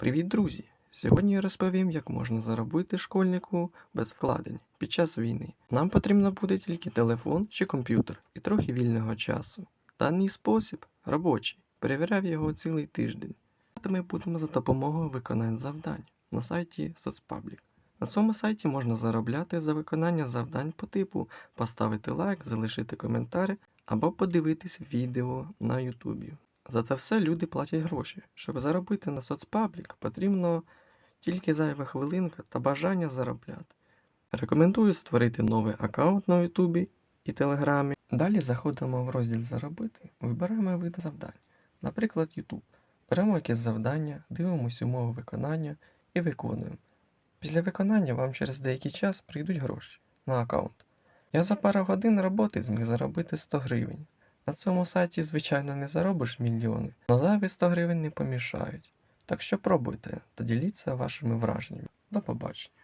Привіт, друзі! Сьогодні я розповім, як можна заробити школьнику без вкладень під час війни. Нам потрібно буде тільки телефон чи комп'ютер і трохи вільного часу. Даний спосіб робочий. Перевіряв його цілий тиждень. Ми будемо за допомогою виконань завдань на сайті соцпаблік. На цьому сайті можна заробляти за виконання завдань по типу поставити лайк, залишити коментар або подивитись відео на Ютубі. За це все люди платять гроші. Щоб заробити на соцпаблік, потрібно тільки зайва хвилинка та бажання заробляти. Рекомендую створити новий аккаунт на Ютубі і Телеграмі. Далі заходимо в розділ Заробити, вибираємо вид завдань, наприклад, YouTube. Беремо якесь завдання, дивимося умови виконання і виконуємо. Після виконання вам через деякий час прийдуть гроші на аккаунт. Я за пару годин роботи зміг заробити 100 гривень. На цьому сайті, звичайно, не заробиш мільйони, але зайві 100 гривень не помішають. Так що пробуйте та діліться вашими враженнями. До побачення.